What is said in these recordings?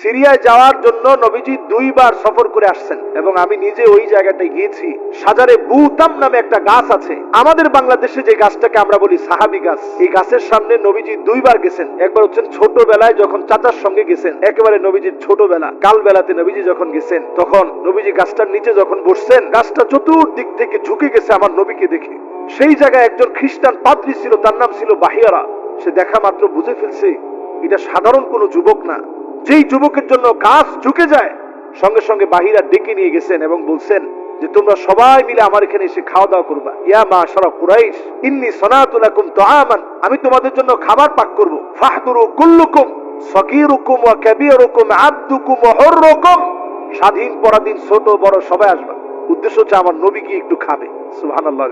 সিরিয়ায় যাওয়ার জন্য নবীজি দুইবার সফর করে আসছেন এবং আমি নিজে ওই জায়গাটায় গিয়েছি। সাজারে বুতাম নামে একটা গাছ আছে। আমাদের বাংলাদেশে যে গাছটাকে আমরা বলি সাহাবি গাছ, এই গাছের সামনে নবীজি দুইবার গেছেন। একবার হচ্ছেন ছোটবেলায় যখন চাচার সঙ্গে গেছেন, একেবারে নবীজির ছোটবেলা কাল বেলাতে নবীজি যখন গেছেন, তখন নবীজি গাছটার নিচে যখন বসছেন, গাছটা চতুর্দিক থেকে ঝুঁকে গেছে আমার নবীকে দেখে। সেই জায়গায় একজন খ্রিস্টান পাদ্রী ছিল, তার নাম ছিল বাহিয়ারা। সে দেখা মাত্র বুঝে ফেলছে, এটা সাধারণ কোনো যুবক না। যেই যুবকের জন্য গাছ ঝুঁকে যায়, সঙ্গে সঙ্গে বাহিরা ডেকে নিয়ে গেছেন এবং বলছেন যে, তোমরা সবাই মিলে আমার এখানে এসে খাওয়া দাওয়া করবা। ইয়া মা সারা কুরাইশ, ইন্নি সনাতুলাকুম তাআমান আমি তোমাদের জন্য খাবার পাক করব। ফাহদুরু কুল্লুকুম, সগীরুকুম ওয়া কাবীরুকুম, আবদুকুম ওয়া হুররুকুম। স্বাধীন পরাধীন ছোট বড় সবাই আসবা। উদ্দেশ্য হচ্ছে আমার নবী কি একটু খাবে। সুবহানাল্লাহ।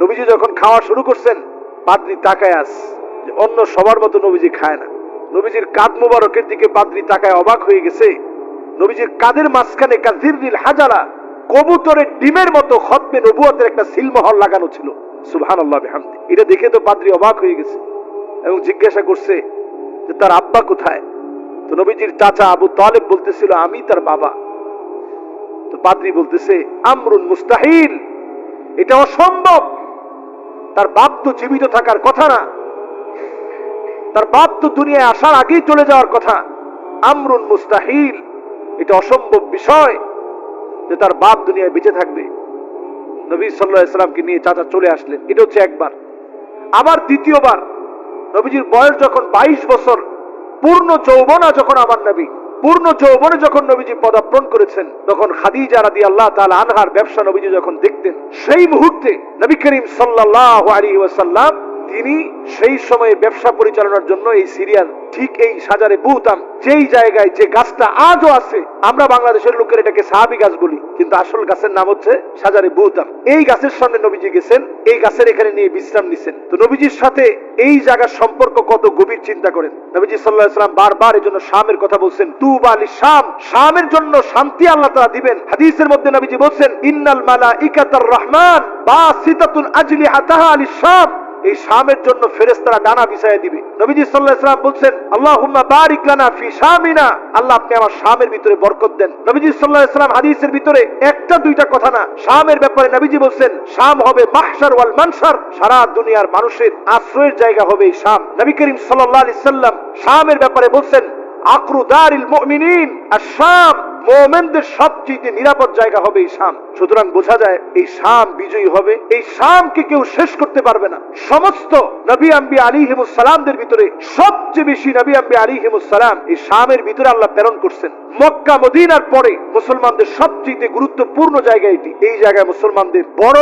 নবীজি যখন খাওয়া শুরু করছেন পাদ্রী তাকায় আস যে, অন্য সবার মতো নবীজি খায় না। নবীজির কাদ মুবারকের দিকে পাদ্রী তাকায় অবাক হয়ে গেছে। নবীজির কাদের মাঝখানে কাজিরনিল হাজালা কবুতরের ডিমের মতো খতমে নবুয়তের একটা সিলমহল লাগানো ছিল। সুবহানাল্লাহ বিহামদি। এটা দেখে তো পাদ্রী অবাক হয়ে গেছে এবং জিজ্ঞাসা করছে যে, তার আব্বা কোথায়? তো নবীজির চাচা আবু তালেব বলতেছিল, আমি তার বাবা। তো পাদ্রী বলতেছে, আমরুন মুস্তাহিল, এটা অসম্ভব। তার বাপ তো জীবিত থাকার কথা না। তার বাপ তো দুনিয়ায় আসার আগেই চলে যাওয়ার কথা। আমরুন মুস্তাহিল। এটা অসম্ভব বিষয় যে তার বাপ দুনিয়ায় বেঁচে থাকবে। নবী সাল্লাহ ইসলামকে নিয়ে চাচা চলে আসলেন। এটা হচ্ছে একবার। আবার দ্বিতীয়বার নবীজির বয়স যখন বাইশ বছর, পূর্ণ যৌবনা যখন আমার নবী, পূর্ণ যৌবনে যখন নবীজি পদার্পণ করেছেন, তখন খাদিজা রাদি আল্লাহ তাআলা আনহার ব্যবসা নবীজি যখন দেখতেন, সেই মুহূর্তে নবী করিম সাল্লাল্লাহু আলাইহি ওয়াসাল্লাম তিনি সেই সময়ে ব্যবসা পরিচালনার জন্য এই সিরিয়াল, ঠিক এই সাজারে বুহতাম, যেই জায়গায় যে গাছটা আজও আছে, আমরা বাংলাদেশের লোকের এটাকে সাহাবি গাছ বলি, কিন্তু আসল গাছের নাম হচ্ছে সাজারে বুহতাম। এই গাছের সামনে নবীজি গেছেন, এই গাছের এখানে নিয়ে বিশ্রাম নিছেন তো নবীজির সাথে এই জায়গার সম্পর্ক কত গভীর চিন্তা করেন। নবীজি সাল্লাহ সাল্লাম বারবার এই জন্য শামের কথা বলছেন তু বালি শাম, শামের জন্য শান্তি আল্লাহ তারা দিবেন। হাদিসের মধ্যে নবীজি বলছেন, ইন্নাল মালা ইকাতার রহমান বা সিতাতুল আজলি হাতাহা আলী শাম। এই শামের জন্য ফেরেস্তারা ডানা বিছায় দিবে। নবীজি সাল্লাল্লাহু আলাইহি সাল্লাম বলছেন, আল্লাহুম্মা বারিক লানা ফি শামিনা। আল্লাহ আপনি আমার শামের ভিতরে বরকত দেন। নবীজি সাল্লাল্লাহু আলাইহি সাল্লাম হাদিসের ভিতরে একটা দুইটা কথা না, শামের ব্যাপারে নবীজি বলছেন, শাম হবে মাহশার ওয়াল মানসার সারা দুনিয়ার মানুষের আশ্রয়ের জায়গা হবে এই শাম। নবী করিম সাল্লাল্লাহু আলাইহি সাল্লাম শামের ব্যাপারে বলছেন, আকরু দারিল মুমিনিন আর শাম মোমেনদের সবচেয়ে নিরাপদ জায়গা হবে এই শাম। সুতরাং বোঝা যায় এই শাম বিজয়ী হবে। এই শামকে কেউ শেষ করতে পারবে না। সমস্ত নবী আম্বি আলী সালামদের ভিতরে সবচেয়ে বেশি নবী আম্বি আলী সালাম এই শামের ভিতরে আল্লাহ প্রেরণ করছেন। মক্কা, মদিনার পরে মুসলমানদের সবচেয়ে গুরুত্বপূর্ণ জায়গা এটি। এই জায়গায় মুসলমানদের বড়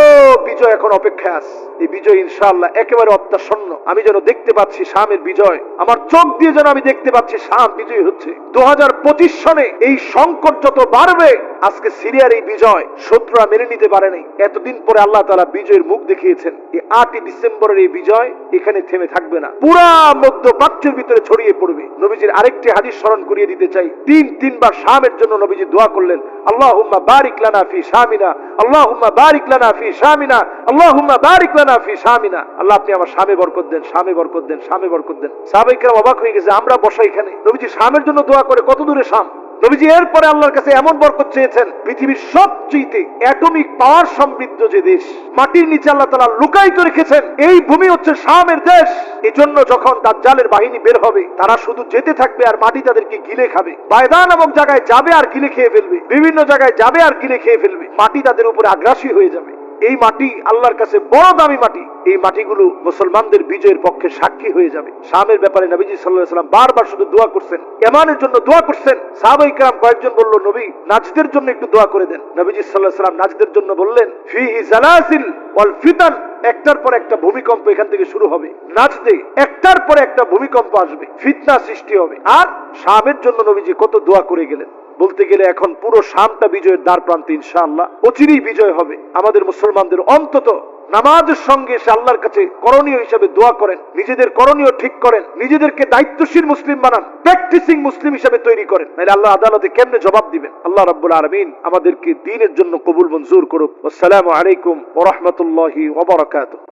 বিজয় এখন অপেক্ষায় আছে। এই বিজয় ইনশাআল্লাহ একেবারে অত্যাসন্ন আমি যেন দেখতে পাচ্ছি শামের বিজয়। আমার চোখ দিয়ে যেন আমি দেখতে পাচ্ছি শাম বিজয় হচ্ছে। দু হাজার পঁচিশ সনে এই সংকট যত বাড়বে। আজকে সিরিয়ার এই বিজয় শত্রুরা মেনে নিতে পারে নাই। এতদিন পরে আল্লাহ তালা বিজয়ের মুখ দেখিয়েছেন এই আটই ডিসেম্বরের এই বিজয় এখানে থেমে থাকবে না। পুরা মধ্য প্রাচ্যের ভিতরে ছড়িয়ে পড়বে। নবীজির আরেকটি হাদিস স্মরণ করিয়ে দিতে চাই। তিন, তিনবার শামের জন্য নবীজি দোয়া করলেন আল্লাহ হুম্মা বারিক লানা ফি শামিনা আল্লাহ হুম্মা বারিক লানা ফি শামিনা আল্লাহ হুম্মা বারিক লানা ফি শামিনা। আল্লাহ, আপনি আমার শামে বরকত দেন, শামে বরকত দেন, শামে বরকত দেন। সাহাবাইকেরা অবাক হয়ে গেছে, আমরা বসা এখানে? নবীজি শামের জন্য দোয়া করে কত দূরে শাম? নবীজি এরপরে আল্লাহর কাছে এমন বরকত চেয়েছেন, পৃথিবীর সবচেয়ে অ্যাটমিক পাওয়ার সমৃদ্ধ যে দেশ। মাটির নিচে আল্লাহ তালা লুকায়িত রেখেছেন, এই ভূমি হচ্ছে শামের দেশ। এজন্য যখন তার জালের বাহিনী বের হবে, তারা শুধু যেতে থাকবে আর মাটি তাদেরকে গিলে খাবে। বায়দা নামক জায়গায় যাবে আর গিলে খেয়ে ফেলবে। বিভিন্ন জায়গায় যাবে আর গিলে খেয়ে ফেলবে। মাটি তাদের উপরে আগ্রাসী হয়ে যাবে। এই মাটি আল্লাহর কাছে বড় দামি মাটি। এই মাটিগুলো মুসলমানদের বিজয়ের পক্ষে সাক্ষী হয়ে যাবে। শামের ব্যাপারে নবীজি সাল্লাহ সাল্লাম বারবার শুধু দোয়া করছেন। এমানের জন্য দোয়া করছেন। সাহাবাই কালাম কয়েকজন বলল, নবী, নাজদের জন্য একটু দোয়া করে দেন। নবীজি সাল্লাহ সাল্লাম নাজদের জন্য বললেন, ফিহি জালাসিল ওয়াল ফিতান। একটার পর একটা ভূমিকম্প এখান থেকে শুরু হবে। নাচতে একটার পর একটা ভূমিকম্প আসবে। ফিতনা সৃষ্টি হবে। আর শামের জন্য নবীজি কত দোয়া করে গেলেন। বলতে গেলে এখন পুরো শামটা বিজয়ের দ্বার প্রান্তে ইনশাআল্লাহ। অচিরেই বিজয় হবে আমাদের মুসলমানদের অন্তত। নামাজের সঙ্গে এসে আল্লাহর কাছে করণীয় হিসেবে দোয়া করেন, নিজেদের করণীয় ঠিক করেন, নিজেদেরকে দায়িত্বশীল মুসলিম বানান, প্র্যাকটিসিং মুসলিম হিসেবে তৈরি করেন। নাহলে আল্লাহ আদালতে কেমনে জবাব দিবেন? আল্লাহ রাব্বুল আলমিন আমাদেরকে দিনের জন্য কবুল মঞ্জুর করুক। আসসালামু আলাইকুম ওরহমতুল্লাহি ওবরাকাত